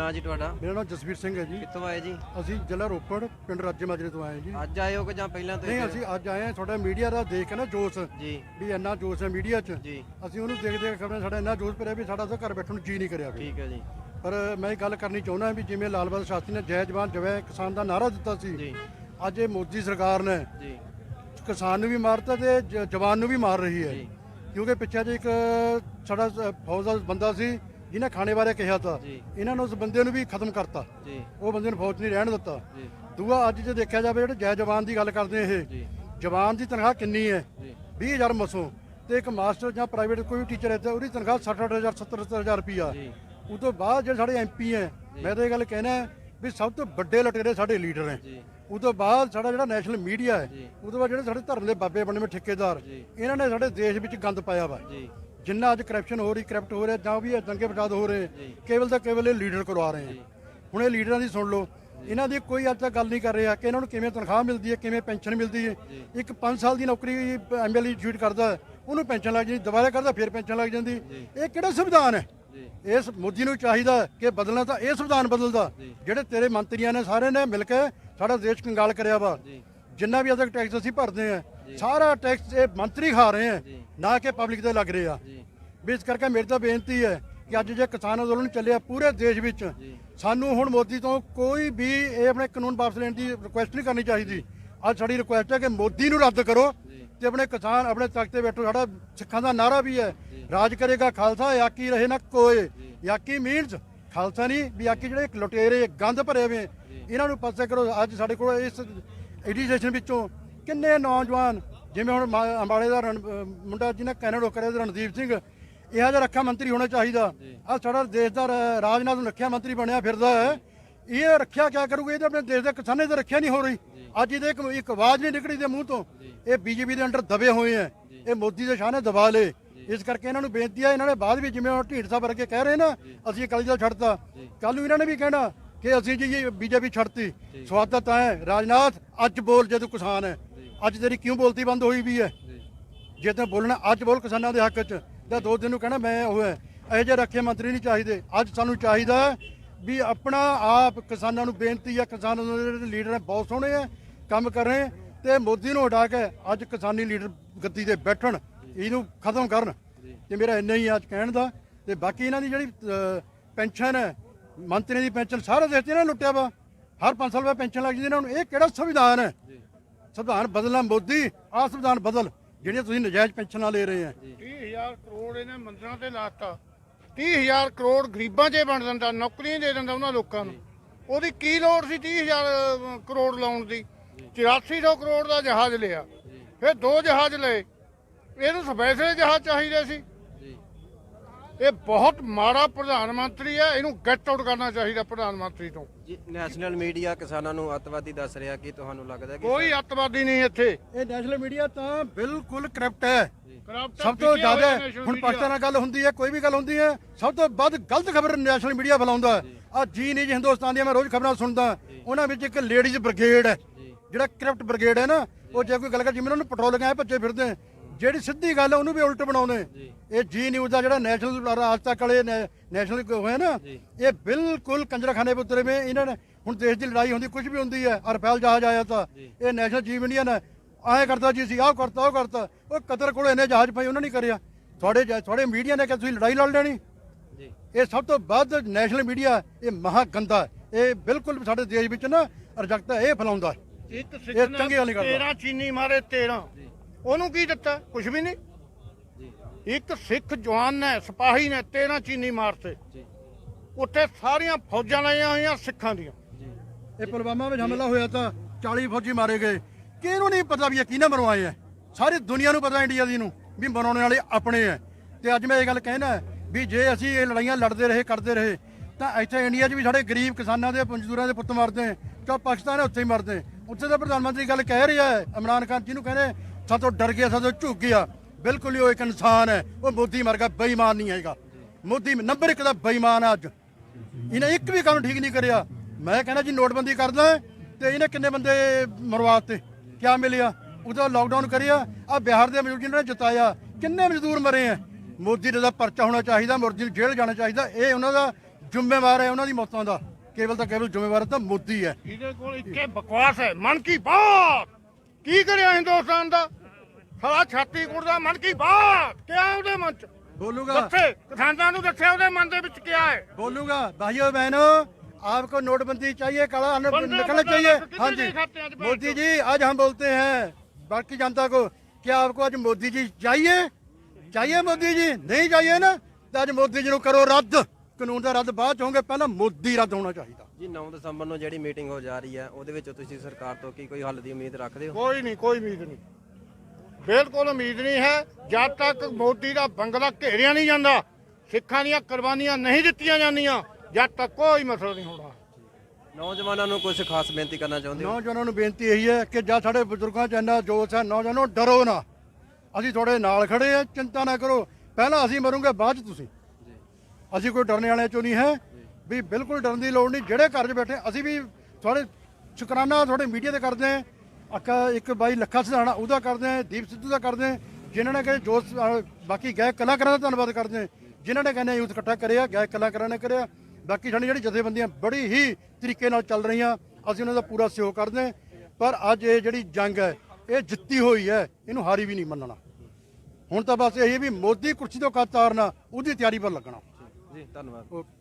ਨਾਂ ਜੀ ਤੁਹਾਡਾ? ਮੇਰਾ ਨਾਮ ਜਸਵੀਰ ਸਿੰਘ ਹੈ ਜੀ। ਕਿੱਥੋਂ ਆਏ ਜੀ? ਅਸੀਂ ਜ਼ਿਲ੍ਹਾ ਰੋਪੜ ਪਿੰਡ ਰਾਜੇ ਮਾਜਰੇ ਤੋਂ ਆਏ ਜੀ। ਅੱਜ ਆਏ ਹੋ ਕਿ ਜਾਂ ਪਹਿਲਾਂ ਤੋਂ ਨਹੀਂ ਅਸੀਂ ਅੱਜ ਆਏ ਹਾਂ ਤੁਹਾਡਾ ਮੀਡੀਆ ਦਾ ਦੇਖ ਕੇ ਨਾ ਜੋਸ਼। ਜੀ। ਵੀ ਇੰਨਾ ਜੋਸ਼ ਹੈ ਮੀਡੀਆ 'ਚ। ਜੀ। ਅਸੀਂ ਉਹਨੂੰ ਦੇਖ ਦੇਖ ਖਬਰਾਂ ਸਾਡਾ ਇੰਨਾ ਜੋਸ਼ ਭਰਿਆ ਵੀ ਸਾਡਾ ਤਾਂ ਘਰ ਬੈਠਣ ਨੂੰ ਜੀ ਨਹੀਂ ਕਰਿਆ। ਠੀਕ ਹੈ ਜੀ। ਪਰ ਮੈਂ ਇਹ ਗੱਲ ਕਰਨੀ ਚਾਹੁੰਦਾ ਵੀ ਜਿਵੇਂ ਲਾਲ ਬਹਾਦਰ ਸ਼ਾਸਤਰੀ ਨੇ ਜੈ ਜਵਾਨ ਜਵੈ ਕਿਸਾਨ ਦਾ ਨਾਰਾ ਦਿੱਤਾ ਸੀ। ਜੀ। ਅੱਜ ਇਹ ਮੋਦੀ ਸਰਕਾਰ ਨੇ ਜੀ। ਕਿਸਾਨ ਨੂੰ ਵੀ ਮਾਰਤਾ ਤੇ ਜਵਾਨ ਨੂੰ ਵੀ ਮਾਰ ਰਹੀ ਹੈ। ਕਿਉਂਕਿ ਪਿੱਛੇ ਜੇ ਇੱਕ ਸਾਡਾ ਫੌਜ ਦਾ ਬੰਦਾ ਸੀ ਜਿਹਨੇ ਖਾਣੇ ਬਾਰੇ ਕਿਹਾ ਤਾ ਜੀ। ਇਹਨਾਂ ਨੇ ਉਸ ਬੰਦੇ ਨੂੰ ਵੀ ਖਤਮ ਕਰਤਾ। ਜੀ। ਉਹ ਬੰਦੇ ਨੂੰ ਫੌਜ ਨਹੀਂ ਰਹਿਣ ਦਿੱਤਾ। ਜੀ। ਦੂਆ ਅੱਜ ਜੇ ਦੇਖਿਆ ਜਾਵੇ ਜਿਹੜੇ ਜੈ ਜਵਾਨ ਦੀ ਗੱਲ ਕਰਦੇ ਇਹ ਜੀ। ਜਵਾਨ ਦੀ ਤਨਖਾਹ ਕਿੰਨੀ ਹੈ? ਜੀ। 20000 ਮਸੋਂ ਤੇ ਇੱਕ ਮਾਸਟਰ ਜਾਂ ਪ੍ਰਾਈਵੇਟ ਕੋਈ ਵੀ ਟੀਚਰ ਹੈ ਤੇ ਉਹਦੀ ਤਨਖਾਹ 60000 70000 ਰੁਪਈਆ। ਜੀ। ਉਹ ਤੋਂ ਬਾਅਦ ਜਿਹੜੇ ਸਾਡੇ ਐਮਪੀ ਹੈ ਮੈਂ ਤਾਂ ਇਹ ਗੱਲ ਕਹਿਣਾ ਹੈ ਵੀ ਸਭ ਤੋਂ ਵੱਡੇ ਲਟੇਰੇ ਸਾਡੇ ਲੀਡਰ ਹੈ। ਜੀ। ਉਹ ਤੋਂ ਬਾਅਦ ਸਾਡਾ ਜਿਹੜਾ ਨੈਸ਼ਨਲ ਮੀਡੀਆ ਹੈ ਜੀ। ਉਹ ਤੋਂ ਬਾਅਦ ਜਿਹੜੇ ਸਾਡੇ ਧਰਮ ਦੇ ਬਾਬੇ ਬਣੇ ਹੋਏ ਠੇਕੇਦਾਰ ਜੀ। ਇਹਨਾਂ ਨੇ ਸਾਡੇ ਦੇਸ਼ ਵਿੱਚ ਗੰਦ ਪਾਇਆ ਵਾ। ਜੀ। ਜਿੰਨਾ ਅੱਜ ਕਰਪਸ਼ਨ ਹੋ ਰਹੀ ਕਰਪਟ ਹੋ ਰਿਹਾ ਜਾਂ ਵੀ ਇਹ ਦੰਗੇ ਫਸਾਦ ਹੋ ਰਹੇ। ਕੇਵਲ ਤਾਂ ਕੇਵਲ ਇਹ ਲੀਡਰ ਕਰਵਾ ਰਹੇ ਹੈ ਹੁਣ ਇਹ ਲੀਡਰਾਂ ਦੀ ਸੁਣ ਲਓ। ਇਹਨਾਂ ਦੀ ਕੋਈ ਅੱਜ ਤੱਕ ਗੱਲ ਨਹੀਂ ਕਰ ਰਿਹਾ ਕਿ ਇਹਨਾਂ ਨੂੰ ਕਿਵੇਂ ਤਨਖਾਹ ਮਿਲਦੀ ਹੈ ਕਿਵੇਂ ਪੈਨਸ਼ਨ ਮਿਲਦੀ ਹੈ। ਇੱਕ 5 ਸਾਲ ਦੀ ਨੌਕਰੀ ਐਮਐਲਏ ਸ਼ੂਟ ਕਰਦਾ ਉਹਨੂੰ ਪੈਨਸ਼ਨ ਲੱਗ ਜਾਂਦੀ ਦੁਬਾਰਾ ਕਰਦਾ ਫਿਰ ਪੈਨਸ਼ਨ ਲੱਗ ਜਾਂਦੀ। ਇਹ ਕਿਹੜਾ ਸੰਵਿਧਾਨ ਹੈ? ਇਸ ਮੋਦੀ ਨੂੰ ਚਾਹੀਦਾ ਕਿ ਬਦਲਣਾ ਤਾਂ ਇਹ ਸੰਵਿਧਾਨ ਬਦਲਦਾ। ਜਿਹੜੇ ਤੇਰੇ ਮੰਤਰੀਆਂ ਨੇ ਸਾਰੇ ਨੇ ਮਿਲ ਕੇ ਸਾਡਾ ਦੇਸ਼ ਕੰਗਾਲ ਕਰਿਆ ਵਾ। ਜਿੰਨਾ ਵੀ ਅਜੇ ਟੈਕਸ ਅਸੀਂ ਭਰਦੇ ਆ ਸਾਰਾ ਟੈਕਸ ਇਹ ਮੰਤਰੀ ਖਾ ਰਹੇ ਆ। ਨਾ ਕਿ ਪਬਲਿਕ ਦੇ ਲੱਗ ਰਹੇ ਆ। ਜੀ। ਵੀ ਇਸ ਕਰਕੇ ਮੇਰੀ ਤਾਂ ਬੇਨਤੀ ਹੈ ਕਿ ਅੱਜ ਜੇ ਕਿਸਾਨ ਅੰਦੋਲਨ ਚੱਲਿਆ ਪੂਰੇ ਦੇਸ਼ ਵਿੱਚ ਸਾਨੂੰ ਹੁਣ ਮੋਦੀ ਤੋਂ ਕੋਈ ਵੀ ਇਹ ਆਪਣੇ ਕਾਨੂੰਨ ਵਾਪਸ ਲੈਣ ਦੀ ਰਿਕੁਐਸਟ ਨਹੀਂ ਕਰਨੀ ਚਾਹੀਦੀ। ਅੱਜ ਸਾਡੀ ਰਿਕੁਐਸਟ ਹੈ ਕਿ ਮੋਦੀ ਨੂੰ ਰੱਦ ਕਰੋ ਤੇ ਆਪਣੇ ਕਿਸਾਨ ਆਪਣੇ ਤਖਤ ਤੇ ਬੈਠੋ। ਸਾਡਾ ਸਿੱਖਾਂ ਦਾ ਨਾਰਾ ਵੀ ਹੈ। ਰਾਜ ਕਰੇਗਾ ਖਾਲਸਾ ਯਾਕੀ ਰਹੇ ਨਾ ਕੋਏ ਯਾਕੀ ਮੀਨਸ ਖਾਲਸਾ ਨਹੀਂ ਵੀ ਯਾਕੀ ਜਿਹੜੇ ਲੁਟੇਰੇ ਗੰਦ ਭਰੇ ਹੋਏ। ਇਹਨਾਂ ਨੂੰ ਪਾਸੇ ਕਰੋ। ਅੱਜ ਸਾਡੇ ਕੋਲ ਇਸ ਐਡੀਸ਼ਨ ਵਿੱਚੋਂ ਕਿੰਨੇ ਨੌਜਵਾਨ ਜਿਵੇਂ ਹੁਣ ਮਾ- ਅੰਬਾਲੇ ਦਾ ਰਣ- ਅਹ ਮੁੰਡਾ ਜਿਹਨੇ ਕੈਨੇਡਾ ਕਰਿਆ ਰਣਦੀਪ ਸਿੰਘ ਇਹ ਜਿਹਾ ਰੱਖਿਆ ਮੰਤਰੀ ਹੋਣਾ ਚਾਹੀਦਾ। ਆ ਸਾਡਾ ਦੇਸ਼ ਦਾ ਰ- ਰਾਜਨਾਥ ਨੂੰ ਰੱਖਿਆ ਮੰਤਰੀ ਬਣਿਆ ਫਿਰਦਾ ਹੈ। ਇਹ ਰੱਖਿਆ ਕਿਆ ਕਰੂਗਾ? ਇਹ ਤਾਂ ਆਪਣੇ ਦੇਸ਼ ਦੇ ਕਿਸਾਨਾਂ ਦੀ ਰੱਖਿਆ ਨਹੀਂ ਹੋ ਰਹੀ। ਅੱਜ ਇਹਦੇ ਇੱਕ ਇੱਕ ਆਵਾਜ਼ ਨਹੀਂ ਨਿਕਲੀ ਦੇ ਮੂੰਹ ਤੋਂ। ਇਹ ਬੀਜੇਪੀ ਦੇ ਅੰਡਰ ਦਬੇ ਹੋਏ ਆ ਇਹ ਮੋਦੀ ਦੇ ਸ਼ਾਹ ਨੇ ਦਬਾ ਲਏ। ਇਸ ਕਰਕੇ ਇਹਨਾਂ ਨੂੰ ਬੇਨਤੀ ਹੈ ਇਹਨਾਂ ਨੇ ਬਾਅਦ ਵਿੱਚ ਜਿਵੇਂ ਉਹ ਢੀਂਡ ਸਾਹਿਬ ਵਰਗੇ ਕਹਿ ਰਹੇ ਨਾ ਅਸੀਂ ਅਕਾਲੀ ਦਲ ਛੱਡਤਾ। ਕੱਲ ਨੂੰ ਇਹਨਾਂ ਨੇ ਵੀ ਕਹਿਣਾ ਕਿ ਅਸੀਂ ਜੀ ਬੀਜੇਪੀ ਛੱਡਤੀ। ਸਵਾਗਤ ਹੈ। ਰਾਜਨਾਥ ਅੱਜ ਬੋਲ ਜੇ ਤੂੰ ਕਿਸਾਨ ਹੈ। ਅੱਜ ਤੇਰੀ ਕਿਉਂ ਬੋਲਤੀ ਬੰਦ ਹੋਈ ਵੀ ਹੈ? ਜੇ। ਤੈਂ ਬੋਲਣਾ ਅੱਜ ਬੋਲ ਕਿਸਾਨਾਂ ਦੇ ਹੱਕ 'ਚ ਤਾਂ ਦੋ ਦਿਨ ਨੂੰ ਕਹਿਣਾ ਮੈਂ ਉਹ ਹੈ। ਇਹੋ ਜਿਹੇ ਰੱਖੇ ਮੰਤਰੀ ਨਹੀਂ ਚਾਹੀਦੇ। ਅੱਜ ਸਾਨੂੰ ਚਾਹੀਦਾ ਵੀ ਆਪਣਾ ਆਪ ਕਿਸਾਨਾਂ ਨੂੰ ਬੇਨਤੀ ਹੈ ਕਿਸਾਨਾਂ ਦੇ ਜਿਹੜੇ ਲੀਡਰ ਹੈ ਬਹੁਤ ਸੋਹਣੇ ਹੈ ਕੰਮ ਕਰ ਰਹੇ ਤੇ ਮੋਦੀ ਨੂੰ ਹਟਾ ਕੇ ਅੱਜ ਕਿਸਾਨੀ ਲੀਡਰ ਗੱਦੀ ਤੇ ਬੈਠਣ ਇਹਨੂੰ ਖਤਮ ਕਰਨ। ਤੇ ਮੇਰਾ ਇੰਨਾ ਹੀ ਅੱਜ ਕਹਿਣ ਦਾ। ਤੇ ਬਾਕੀ ਇਹਨਾਂ ਦੀ ਜਿਹੜੀ ਪੈਨਸ਼ਨ ਹੈ ਮੰਤਰੀ ਦੀ ਪੈਨਸ਼ਨ ਸਾਰੇ ਦੇਸ਼ 'ਚ ਇਹਨਾਂ ਨੇ ਲੁੱਟਿਆ ਵਾ। ਹਰ 5 ਸਾਲ ਬਾਅਦ ਪੈਨਸ਼ਨ ਲੱਗ ਜਾਂਦੀ ਇਹਨਾਂ ਨੂੰ। ਇਹ ਕਿਹੜਾ ਸੰਵਿਧਾਨ ਹੈ? ਸੰਵਿਧਾਨ ਬਦਲਣਾ ਮੋਦੀ, ਆਹ ਸੰਵਿਧਾਨ ਬਦਲ, ਜਿਹੜੀਆਂ ਤੁਸੀਂ ਨਜਾਇਜ਼ ਪੈਨਸ਼ਨਾਂ ਲੈ ਰਹੇ ਆ। 30000 ਕਰੋੜ ਇਹਨੇ ਮੰਦਰਾਂ ਤੇ ਲਾਤਾ। 30000 ਕਰੋੜ ਗਰੀਬਾਂ 'ਚ ਹੀ ਬਣ ਜਾਂਦਾ, ਨੌਕਰੀਆਂ ਦੇ ਦਿੰਦਾ ਉਹਨਾਂ ਲੋਕਾਂ ਨੂੰ। ਉਹਦੀ ਕੀ ਲੋੜ ਸੀ 30000 ਕਰੋੜ ਲਾਉਣ ਦੀ? 8400 ਕਰੋੜ ਦਾ ਜਹਾਜ਼ ਲਿਆ। ਫਿਰ ਦੋ ਜਹਾਜ਼ ਲਏ। ਇਹਨੂੰ ਸਪੈਸ਼ਲ ਜਹਾਜ਼ ਚਾਹੀਦੇ ਸੀ। ਇਹ ਬਹੁਤ ਮਾੜਾ ਪ੍ਰਧਾਨ ਮੰਤਰੀ ਹੈ ਇਹਨੂੰ ਗੈਟ ਆਊਟ ਕਰਨਾ ਚਾਹੀਦਾ ਪ੍ਰਧਾਨ ਮੰਤਰੀ ਤੋਂ। ਜੀ ਨੈਸ਼ਨਲ ਮੀਡੀਆ ਕਿਸਾਨਾਂ ਨੂੰ ਅੱਤਵਾਦੀ ਦੱਸ ਰਿਹਾ ਕਿ ਤੁਹਾਨੂੰ ਲੱਗਦਾ ਕਿ ਕੋਈ ਅੱਤਵਾਦੀ ਨਹੀਂ ਇੱਥੇ। ਇਹ ਨੈਸ਼ਨਲ ਮੀਡੀਆ ਤਾਂ ਬਿਲਕੁਲ ਕਰਪਟ ਹੈ। ਕਰਪਟ ਸਭ ਤੋਂ ਜ਼ਿਆਦਾ ਹੁਣ। ਪਾਕਿਸਤਾਨ ਨਾਲ ਗੱਲ ਹੁੰਦੀ ਹੈ ਕੋਈ ਵੀ ਗੱਲ ਹੁੰਦੀ ਹੈ ਸਭ ਤੋਂ ਵੱਧ ਗਲਤ ਖਬਰ ਨੈਸ਼ਨਲ ਮੀਡੀਆ ਫੈਲਾਉਂਦਾ ਹੈ। ਆ ਜੀ ਨਹੀਂ ਜੀ ਹਿੰਦੁਸਤਾਨ ਦੀਆਂ ਮੈਂ ਰੋਜ਼ ਖਬਰਾਂ ਸੁਣਦਾ ਉਹਨਾਂ ਵਿੱਚ ਇੱਕ ਲੇਡੀਜ਼ ਬ੍ਰਿਗੇਡ ਹੈ। ਜਿਹੜਾ ਕਰਪਟ ਬ੍ਰਿਗੇਡ ਹੈ ਨਾ ਉਹ ਜੇ। ਕੋਈ ਗੱਲ ਕਰ ਜਿਵੇਂ ਉਹਨਾਂ ਨੂੰ ਪੈਟਰੋਲ ਆਏ ਭੱਜੇ ਫਿਰਦੇ। ਜਿਹੜੀ ਸਿੱਧੀ ਗੱਲ ਹੈ ਉਹਨੂੰ ਵੀ ਉਲਟ ਬਣਾਉਂਦੇ। ਇਹ ਜੀ ਨਿਊਜ਼ ਦਾ ਜਿਹੜਾ ਨੈਸ਼ਨਲ ਰਾਜ ਤੱਕ ਵਾਲੇ ਨੈ- ਨੈਸ਼ਨਲ ਹੋਇਆ ਨਾ ਇਹ ਬਿਲਕੁਲ ਕੰਜਰਖਾਨੇ ਦੇ ਉੱਤਰੇ ਵਿੱਚ ਇਹਨਾਂ ਨੇ ਹੁਣ ਦੇਸ਼ ਦੀ ਲੜਾਈ ਹੁੰਦੀ ਕੁਝ ਵੀ ਹੁੰਦੀ ਹੈ ਅਰਫੈਲ ਜਹਾਜ਼ ਆਇਆ ਤਾਂ। ਇਹ ਨੈਸ਼ਨਲ ਜੀਵ ਇੰਡੀਅਨ ਹੈ। ਆਏ ਕਰਦਾ ਜੀ ਸੀ ਆਹ ਕਰਤਾ ਉਹ ਕਰਤਾ। ਉਹ ਕਤਰ ਕੋਲ ਇਹਨੇ ਜਹਾਜ਼ ਪਈ ਉਹਨਾਂ ਨਹੀਂ ਕਰਿਆ। ਤੁਹਾਡੇ ਤੁਹਾਡੇ ਮੀਡੀਆ ਨੇ ਕਿ ਤੁਸੀਂ ਲੜਾਈ ਲੜ ਲੈਣੀ। ਜੀ। ਇਹ ਸਭ ਤੋਂ ਵੱਧ ਨੈਸ਼ਨਲ ਮੀਡੀਆ ਇਹ ਮਹਾ ਗੰਦਾ। ਇਹ ਬਿਲਕੁਲ ਸਾਡੇ ਦੇਸ਼ ਵਿੱਚ ਨਾ ਰਜਕਤਾ ਇਹ ਫੈਲਾਉਂਦਾ ਇਹ ਚੰਗੀ ਗੱਲ ਨੇ ਨਹੀਂ ਕਰਦਾ। 13 ਚੀਨੀ ਮਾਰੇ 13 ਉਹਨੂੰ ਕੀ ਦਿੱਤਾ? ਕੁਝ ਵੀ ਨਹੀਂ। ਜੀ ਇੱਕ ਸਿੱਖ ਜਵਾਨ ਨੇ ਸਿਪਾਹੀ ਨੇ 13 ਚੀਨੀ ਮਾਰਤੇ। ਜੀ। ਉੱਥੇ ਸਾਰੀਆਂ ਫੌਜਾਂ ਲਾਈਆਂ ਹੋਈਆਂ ਸਿੱਖਾਂ ਦੀਆਂ। ਜੀ। ਇਹ ਪੁਲਵਾਮਾ ਵਿੱਚ ਹਮਲਾ ਹੋਇਆ ਤਾਂ 40 ਫੌਜੀ ਮਾਰੇ ਗਏ। ਕਿਹਨੂੰ ਨਹੀਂ ਪਤਾ ਵੀ ਇਹ ਕਿਹਨੇ ਮਰਵਾਏ ਆ? ਸਾਰੀ ਦੁਨੀਆ ਨੂੰ ਪਤਾ ਇੰਡੀਆ ਦੀ ਨੂੰ ਵੀ ਮਰਾਉਣ ਵਾਲੇ ਆਪਣੇ ਆ। ਤੇ ਅੱਜ ਮੈਂ ਇਹ ਗੱਲ ਕਹਿਣਾ ਵੀ ਜੇ ਅਸੀਂ ਇਹ ਲੜਾਈਆਂ ਲੜਦੇ ਰਹੇ ਕਰਦੇ ਰਹੇ ਤਾਂ ਇੱਥੇ ਇੰਡੀਆ 'ਚ ਵੀ ਸਾਡੇ ਗਰੀਬ ਕਿਸਾਨਾਂ ਦੇ ਮਜ਼ਦੂਰਾਂ ਦੇ ਪੁੱਤ ਮਰਦੇ ਆ ਤਾਂ ਪਾਕਿਸਤਾਨ ਉੱਥੇ ਹੀ ਮਰਦੇ ਉੱਥੇ ਦਾ ਪ੍ਰਧਾਨ ਮੰਤਰੀ ਗੱਲ ਕਹਿ ਰਿਹਾ ਹੈ ਇਮਰਾਨ ਖਾਨ ਜਿਹਨੂੰ ਕਹਿੰਦੇ ਸਾਤੋਂ ਡਰ ਗਿਆ ਸਾਤੋਂ ਝੁਕ ਗਿਆ। ਬਿਲਕੁਲ ਹੀ ਉਹ ਇੱਕ ਇਨਸਾਨ ਹੈ। ਉਹ ਮੋਦੀ ਮਰਗਾ ਬੇਈਮਾਨ ਨਹੀਂ ਹੈਗਾ। ਮੋਦੀ ਨੰਬਰ ਇੱਕ ਦਾ ਬੇਈਮਾਨ ਹੈ ਅੱਜ। ਇਹਨੇ ਇੱਕ ਵੀ ਕੰਮ ਠੀਕ ਨਹੀਂ ਕਰਿਆ। ਮੈਂ ਕਹਿੰਦਾ ਜੀ ਨੋਟਬੰਦੀ ਕਰਦਾ ਹੈ, ਤੇ ਇਹਨੇ ਕਿੰਨੇ ਬੰਦੇ ਮਰਵਾਤੇ ਕਿਆ ਮਿਲਿਆ? ਉਹਦਾ ਲਾਕਡਾਊਨ ਕਰਿਆ। ਆ ਬਿਹਾਰ ਦੇ ਮਜ਼ਦੂਰ ਜਿਹਨਾਂ ਨੇ ਜਿਤਾਇਆ ਕਿੰਨੇ ਮਜ਼ਦੂਰ ਮਰੇ ਆ? ਮੋਦੀ ਦਾ ਪਰਚਾ ਹੋਣਾ ਚਾਹੀਦਾ ਮੋਦੀ ਨੂੰ ਜੇਲ੍ਹ ਜਾਣਾ ਚਾਹੀਦਾ। ਇਹ ਉਹਨਾਂ ਦਾ ਜ਼ਿੰਮੇਵਾਰ ਹੈ ਉਹਨਾਂ ਦੀ ਮੌਤਾਂ ਦਾ। ਕੇਵਲ ਤਾਂ ਕੇਵਲ ਜ਼ਿੰਮੇਵਾਰ ਤਾਂ ਮੋਦੀ ਹੈ। ਇਹਦੇ ਕੋਲ ਇੱਕੇ ਬਕਵਾਸ ਹੈ। ਮਨ ਕੀ ਬਾਤ! ਕੀ ਕਰਿਆ ਹਿੰਦੁਸਤਾਨ ਦਾ? ਸਾਲਾ ਛਾਤੀਪੁਰ ਦਾ ਮਨ ਕੀ ਬਾਤ ਕਿਆ ਉਹਦੇ ਮਨ ਚ ਬੋਲੂਗਾ ਦੱਸੇ ਕਿਸਾਨਾਂ ਨੂੰ ਦੱਸਿਆ ਉਹਦੇ ਮਨ ਦੇ ਵਿੱਚ ਕਿਆ ਹੈ बोलूंगा भाइयों बहनों आपको नोटबंदी चाहिए काला अन्न बंदे निकलना बंदे चाहिए कितने हाँ जी नहीं खाते आज बैठ मोदी जी आज हम बोलते हैं बाकी जनता को क्या आपको आज मोदी जी चाहिए चाहिए मोदी जी नहीं चाहिए ना तो आज मोदी जी को करो रद्द कानून का रद्द बाद च होंगे पहला मोदी रद्द होना चाहिए ਜੀ 9 ਦਸੰਬਰ ਨੂੰ ਜਿਹੜੀ ਮੀਟਿੰਗ ਹੋ ਜਾ ਰਹੀ ਹੈ ਉਹਦੇ ਵਿੱਚ ਤੁਸੀਂ ਸਰਕਾਰ ਤੋਂ ਕੀ ਕੋਈ ਹੱਲ ਦੀ ਉਮੀਦ ਰੱਖਦੇ ਹੋ ਕੋਈ ਨਹੀਂ ਕੋਈ ਉਮੀਦ ਨਹੀਂ ਬਿਲਕੁਲ ਉਮੀਦ ਨਹੀਂ ਹੈ ਜਦ ਤੱਕ ਮੋਦੀ ਦਾ ਬੰਗਲਾ ਘੇਰਿਆ ਨਹੀਂ ਜਾਂਦਾ ਸਿੱਖਾਂ ਦੀਆਂ ਕੁਰਬਾਨੀਆਂ ਨਹੀਂ ਦਿੱਤੀਆਂ ਜਾਂਦੀਆਂ ਜਦ ਤੱਕ ਕੋਈ ਮਸਲਾ ਨਹੀਂ ਹੋਣਾ। ਨੌਜਵਾਨਾਂ ਨੂੰ ਕੁਝ ਖਾਸ ਬੇਨਤੀ ਕਰਨਾ ਚਾਹੁੰਦੇ ਹੋ? ਨੌਜਵਾਨਾਂ ਨੂੰ ਬੇਨਤੀ ਇਹੀ ਹੈ ਕਿ ਜਾਂ ਸਾਡੇ ਬਜ਼ੁਰਗਾਂ 'ਚ ਇੰਨਾ ਜੋਸ਼ ਹੈ ਨੌਜਵਾਨੋ ਡਰੋ ਨਾ। ਅਸੀਂ ਤੁਹਾਡੇ ਨਾਲ ਖੜੇ ਆ ਚਿੰਤਾ ਨਾ ਕਰੋ। ਪਹਿਲਾਂ ਅਸੀਂ ਮਰੂਗੇ ਬਾਅਦ 'ਚ ਤੁਸੀਂ। ਅਸੀਂ ਕੋਈ ਡਰਨੇ ਵਾਲਿਆਂ ਚੋਂ ਨਹੀਂ ਹੈ। ਵੀ ਬਿਲਕੁਲ ਡਰਨ ਦੀ ਲੋੜ ਨਹੀਂ ਜਿਹੜੇ ਘਰ 'ਚ ਬੈਠੇ ਅਸੀਂ ਵੀ ਤੁਹਾਡੇ ਸ਼ੁਕਰਾਨਾ ਤੁਹਾਡੇ ਮੀਡੀਆ ਤੇ ਕਰਦੇ ਹਾਂ। ਅੱਕਾ ਇੱਕ ਬਾਈ ਲੱਖਾ ਸਿਧਾਣਾ ਉਹਦਾ ਕਰਦੇ ਹਾਂ ਦੀਪ ਸਿੱਧੂ ਦਾ ਕਰਦੇ ਹਾਂ ਜਿਨ੍ਹਾਂ ਨੇ ਕਿ ਜੋ ਅਹ, ਬਾਕੀ ਗਾਇਕ ਕਲਾਕਾਰਾਂ ਦਾ ਧੰਨਵਾਦ ਕਰਦੇ ਹਾਂ ਜਿਨ੍ਹਾਂ ਨੇ ਕਹਿੰਦੇ ਯੂਥ ਇਕੱਠਾ ਕਰਿਆ ਗਾਇਕ ਕਲਾਕਾਰਾਂ ਨੇ ਕਰਿਆ। ਬਾਕੀ ਸਾਡੀ ਜਿਹੜੀ ਜਥੇਬੰਦੀਆਂ ਬੜੀ ਹੀ ਤਰੀਕੇ ਨਾਲ ਚੱਲ ਰਹੀਆਂ ਅਸੀਂ ਉਹਨਾਂ ਦਾ ਪੂਰਾ ਸਹਿਯੋਗ ਕਰਦੇ ਹਾਂ ਪਰ ਅੱਜ ਇਹ ਜਿਹੜੀ ਜੰਗ ਹੈ ਇਹ ਜਿੱਤੀ ਹੋਈ ਹੈ ਇਹਨੂੰ ਹਾਰੀ ਵੀ ਨਹੀਂ ਮੰਨਣਾ। ਹੁਣ ਤਾਂ ਬਸ ਇਹ ਵੀ ਮੋਦੀ ਕੁਰਸੀ ਤੋਂ ਕੱਤ ਤਾਰਨਾ ਉਹਦੀ ਤਿਆਰੀ ਪਰ ਲੱਗਣਾ। ਜੀ ਧੰਨਵਾਦ। ਓਕੇ